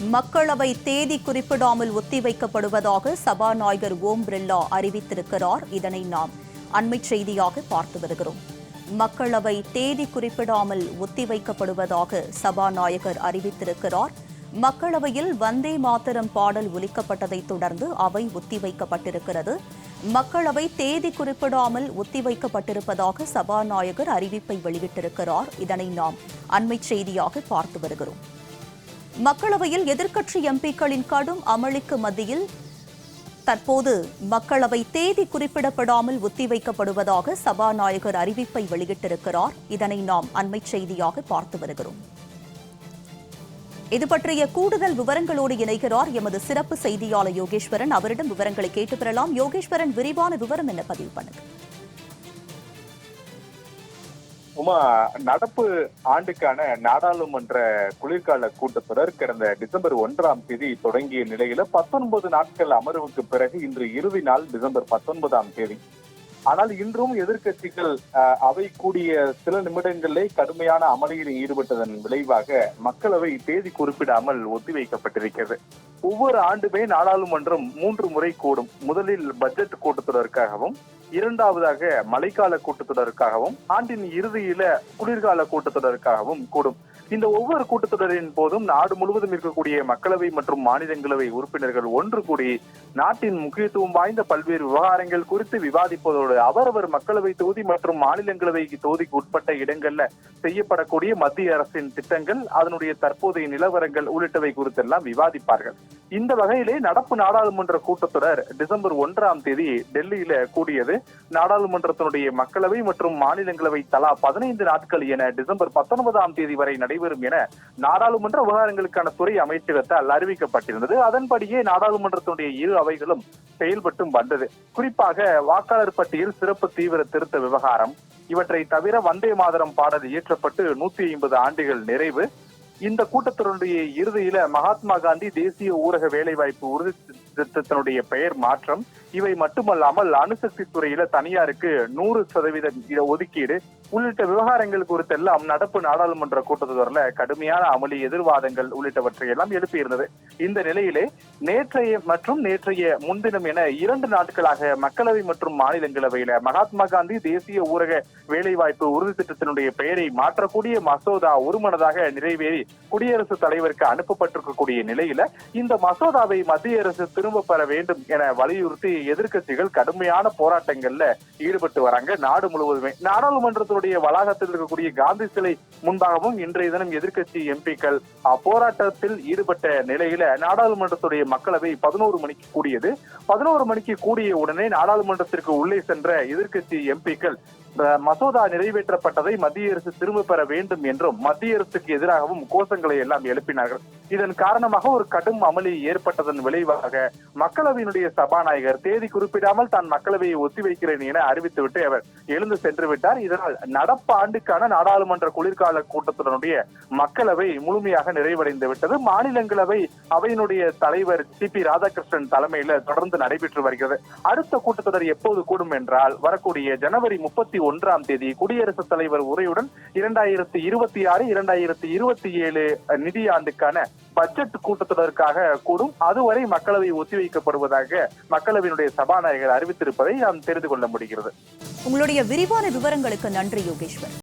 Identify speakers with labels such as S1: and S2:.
S1: மக்களவை தேதி குறிப்பிடாமல் ஒத்திவைக்கப்படுவதாக சபாநாயகர் ஓம் பிர்லா அறிவித்திருக்கிறார். இதனை நாம் அண்மைச் செய்தியாக பார்த்து வருகிறோம். மக்களவை தேதி குறிப்பிடாமல் ஒத்திவைக்கப்படுவதாக சபாநாயகர் அறிவித்திருக்கிறார். மக்களவையில் வந்தே மாதரம் பாடல் ஒலிக்கப்பட்டதைத் தொடர்ந்து அவை ஒத்திவைக்கப்பட்டிருக்கிறது. மக்களவை தேதி குறிப்பிடாமல் ஒத்திவைக்கப்பட்டிருப்பதாக சபாநாயகர் அறிவிப்பை வெளியிட்டிருக்கிறார். இதனை நாம் அண்மைச் செய்தியாக பார்த்து வருகிறோம். மக்களவையில் எதிர்க்கட்சி எம்பிக்களின் கடும் அமளிக்கு மத்தியில் தற்போது மக்களவை தேதி குறிப்பிடப்படாமல் ஒத்திவைக்கப்படுவதாக சபாநாயகர் அறிவிப்பை வெளியிட்டிருக்கிறார். இதனை நாம் அண்மை செய்தியாக பார்த்து வருகிறோம். இது பற்றிய கூடுதல் விவரங்களோடு இணைகிறார் எமது சிறப்பு செய்தியாளர் யோகேஸ்வரன். அவரிடம் விவரங்களை கேட்டு பெறலாம். யோகேஸ்வரன் விரிவான விவரம் என்ன? பதிவு பண்ணுங்க.
S2: உமா நடப்பு ஆண்டுக்கான நாடாளுமன்ற குளிர்கால கூட்டத்தொடர் கடந்த டிசம்பர் ஒன்றாம் தேதி தொடங்கிய நிலையில பத்தொன்பது நாட்கள் அமர்வுக்கு பிறகு இன்று இறுதி நாள் டிசம்பர் பத்தொன்பதாம் தேதி. ஆனால் இன்றும் எதிர்க்கட்சிகள் அவை கூடிய சில நிமிடங்களிலே கடுமையான அமளியில் ஈடுபட்டதன் விளைவாக மக்களவை தேதி குறிப்பிடாமல் ஒத்திவைக்கப்பட்டிருக்கிறது. ஒவ்வொரு ஆண்டுமே நாடாளுமன்றம் மூன்று முறை கூடும். முதலில் பட்ஜெட் கூட்டத்தொடருக்காகவும் இரண்டாவதாக மழைக்கால கூட்டத்தொடருக்காகவும் ஆண்டின் இறுதியில குளிர்கால கூட்டத்தொடருக்காகவும் கூடும். இந்த ஒவ்வொரு கூட்டத்தொடரின் போதும் நாடு முழுவதும் இருக்கக்கூடிய மக்களவை மற்றும் மாநிலங்களவை உறுப்பினர்கள் ஒன்று கூடி நாட்டின் முக்கியத்துவம் வாய்ந்த பல்வேறு விவகாரங்கள் குறித்து விவாதிப்பதோடு அவரவர் மக்களவை தொகுதி மற்றும் மாநிலங்களவை தொகுதிக்கு உட்பட்ட இடங்கள்ல செய்யப்படக்கூடிய மத்திய அரசின் திட்டங்கள் அதனுடைய தற்போதைய நிலவரங்கள் உள்ளிட்டவை குறித்தெல்லாம் விவாதிப்பார்கள். இந்த வகையிலே நடப்பு நாடாளுமன்ற கூட்டத்தொடர் டிசம்பர் ஒன்றாம் தேதி டெல்லியில கூடியது. நாடாளுமன்றத்தினுடைய மக்களவை மற்றும் மாநிலங்களவை தலா பதினைந்து நாட்கள் என டிசம்பர் பத்தொன்பதாம் தேதி வரை நடைபெறும் என நாடாளுமன்ற விவகாரங்களுக்கான துறை அமைச்சகத்தால் அறிவிக்கப்பட்டிருந்தது. அதன்படியே நாடாளுமன்றத்தினுடைய இரு அவைகளும் செயல்பட்டும் வந்தது. குறிப்பாக வாக்காளர் பட்டியல் சிறப்பு தீவிர திருத்த விவகாரம் இவற்றை தவிர வந்தே மாதரம் பாடல் இயற்றப்பட்டு நூத்தி ஐம்பது ஆண்டுகள் நிறைவு இந்த கூட்டத்தொடருடைய இறுதியில மகாத்மா காந்தி தேசிய ஊரக வேலைவாய்ப்பு உறுதி திட்டத்தினுடைய பெயர் மாற்றம். இவை மட்டுமல்லாமல் அணுசக்தி துறையில தனியாருக்கு நூறு சதவீத ஒதுக்கீடு உள்ளிட்ட விவகாரங்கள் குறித்தெல்லாம் நடப்பு நாடாளுமன்ற கூட்டத்தொடர்ல கடுமையான அமளி எதிர்வாதங்கள் உள்ளிட்டவற்றை எல்லாம் எழுப்பியிருந்தது. இந்த நிலையிலே நேற்றைய மற்றும் நேற்றைய முன்தினம் என இரண்டு நாட்களாக மக்களவை மற்றும் மாநிலங்களவையில மகாத்மா காந்தி தேசிய ஊரக வேலைவாய்ப்பு உறுதி திட்டத்தினுடைய பெயரை மாற்றக்கூடிய மசோதா ஒருமனதாக நிறைவேறி குடியரசுத் தலைவருக்கு அனுப்பப்பட்டிருக்கக்கூடிய நிலையில இந்த மசோதாவை மத்திய அரசு திரும்ப பெற வேண்டும் என வலியுறுத்தி எதிர்கட்சிகள் கடுமையான போராட்டங்கள்ல ஈடுபட்டு வராங்க. நாடு முழுவதுமே. நாடாளுமன்றத்தினுடைய வளாகத்தில் இருக்கக்கூடிய காந்தி சிலை முன்பாகவும் இன்றைய தினம் எதிர்க்கட்சி எம்பிக்கள் போராட்டத்தில் ஈடுபட்ட நிலையில நாடாளுமன்றத்துடைய மக்களவை பதினோரு மணிக்கு கூடியது. பதினோரு மணிக்கு கூடிய உடனே நாடாளுமன்றத்திற்கு உள்ளே சென்ற எதிர்க்கட்சி எம்பிக்கள் மசோதா நிறைவேற்றப்பட்டதை மத்திய அரசு திரும்ப பெற வேண்டும் என்றும் மத்திய அரசுக்கு எதிராகவும் கோஷங்களை எல்லாம் எழுப்பினார்கள். இதன் காரணமாக ஒரு கடும் அமளி ஏற்பட்டதன் விளைவாக மக்களவையினுடைய சபாநாயகர் தேதி குறிப்பிடாமல் தான் மக்களவையை ஒத்திவைக்கிறேன் என அறிவித்துவிட்டு அவர் எழுந்து சென்று விட்டார் இதனால் நடப்பு ஆண்டுக்கான நாடாளுமன்ற குளிர்கால கூட்டத்துடனுடைய மக்களவை முழுமையாக நிறைவடைந்து விட்டது. மாநிலங்களவை அவையினுடைய தலைவர் சி பி ராதாகிருஷ்ணன் தலைமையில தொடர்ந்து நடைபெற்று வருகிறது. அடுத்த கூட்டத்தொடர் எப்போது கூடும் என்றால் வரக்கூடிய ஜனவரி முப்பத்தி ஒன்றாம் தேதி குடியரசுத் தலைவர் உரையுடன் இரண்டாயிரத்தி இருபத்தி ஆறு இரண்டாயிரத்தி இருபத்தி ஏழு நிதியாண்டுக்கான பட்ஜெட் கூட்டத்தொடருக்காக கூடும். அதுவரை மக்களவை ஒத்திவைக்கப்படுவதாக மக்களவையினுடைய சபாநாயகர் அறிவித்திருப்பதை நாம் தெரிந்து கொள்ள முடிகிறது.
S1: உங்களுடைய விரிவான விவரங்களுக்கு நன்றி யோகேஸ்வர்.